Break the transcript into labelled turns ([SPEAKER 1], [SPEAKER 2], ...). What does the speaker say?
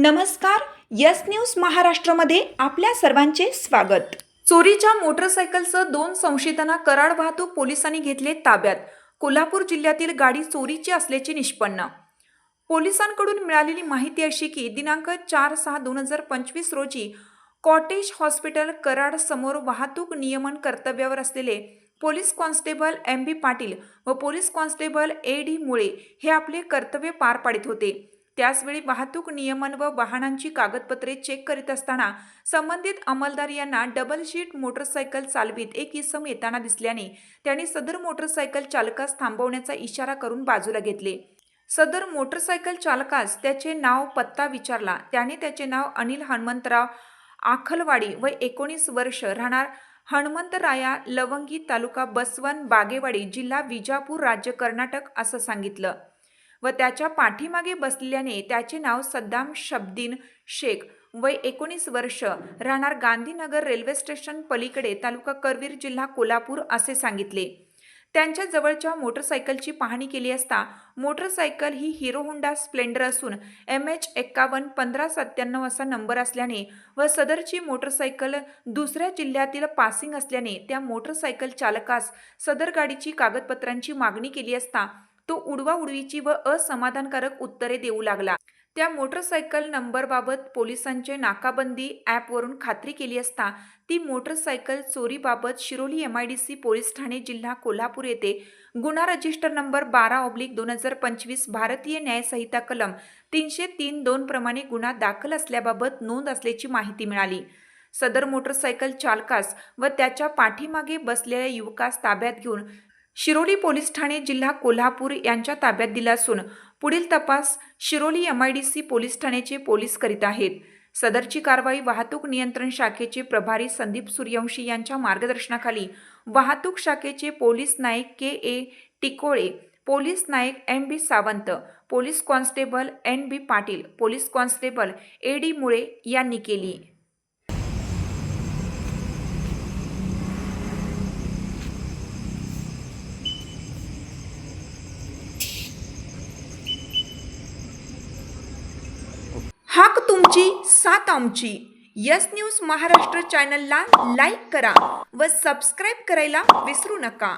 [SPEAKER 1] नमस्कार yes news महाराष्ट्रामध्ये आपल्या सर्वांचे स्वागत. चोरीच्या मोटरसायकलचं दोन संशयितांना कराड वाहतूक पोलिसांनी घेतले ताब्यात. कोल्हापूर जिल्ह्यातील गाडी चोरीची असल्याचे निष्पन्न. पोलिसांकडून मिळालेली माहिती अशी की दिनांक चार सहा दोन हजार पंचवीस रोजी कॉटेज हॉस्पिटल कराड समोर वाहतूक नियमन कर्तव्यावर असलेले police constable M B Patil व पोलीस कॉन्स्टेबल ए डी मुळे हे आपले कर्तव्य पार पाडित होते. त्याचवेळी वाहतूक नियमन व वाहनांची कागदपत्रे चेक करीत असताना संबंधित अंमलदार यांना डबल शीट मोटरसायकल चालवीत एक इसम येताना दिसल्याने त्यांनी सदर मोटरसायकल चालकास थांबवण्याचा इशारा करून बाजूला घेतले. सदर मोटरसायकल चालकास त्याचे नाव पत्ता विचारला. त्याने त्याचे नाव अनिल हनुमंतराव आखलवाडी व एकोणीस वर्ष राहणार हनुमंतराया लवंगी तालुका बसवन बागेवाडी जिल्हा विजापूर राज्य कर्नाटक असं सांगितलं. व त्याच्या पाठीमागे बसलेल्याने त्याचे नाव सद्दाम शब्दीन शेख वय एकोणीस वर्ष राहणार गांधीनगर रेल्वे स्टेशन पलीकडे तालुका करवीर जिल्हा कोल्हापूर असे सांगितले. त्यांच्या जवळच्या मोटरसायकलची पाहणी केली असता मोटरसायकल ही हिरो होंडा स्प्लेंडर असून एम एच एक्कावन्न पंधरा सत्त्याण्णव असा नंबर असल्याने व सदरची मोटरसायकल दुसऱ्या जिल्ह्यातील पासिंग असल्याने त्या मोटरसायकल चालकास सदर गाडीची कागदपत्रांची मागणी केली असता तो उडवा उडवीची व असमाधानकारक उत्तरे देऊ लागला. त्या मोटरसायकल नंबरबाबत पोलिसांचे नाकाबंदी ॲपवरून खात्री केली असता ती motorcycle चोरीबाबत Shiroli M I D C police Thane जिल्हा कोल्हापूर येथे गुन्हा रजिस्टर नंबर बारा ऑब्लिक दोन हजार पंचवीस भारतीय न्यायसंहिता कलम तीनशे तीन दोन प्रमाणे गुन्हा दाखल असल्याबाबत नोंद असल्याची माहिती मिळाली. सदर मोटरसायकल चालकास व त्याच्या पाठीमागे बसलेल्या युवकास ताब्यात घेऊन शिरोली पोलीस ठाणे जिल्हा कोल्हापूर यांच्या ताब्यात दिला असून पुढील तपास Shiroli M I D C police ठाण्याचे पोलीस करीत आहेत. सदरची कारवाई वाहतूक नियंत्रण शाखेचे प्रभारी संदीप सूर्यवंशी यांच्या मार्गदर्शनाखाली वाहतूक शाखेचे police Naik K A Tikole police Naik M B Sawant police constable N B Patil police constable A D Mule यांनी केली. हाक तुमची साथ आमची. यस न्यूज महाराष्ट्र चॅनलला लाईक करा व सबस्क्राईब करायला विसरू नका.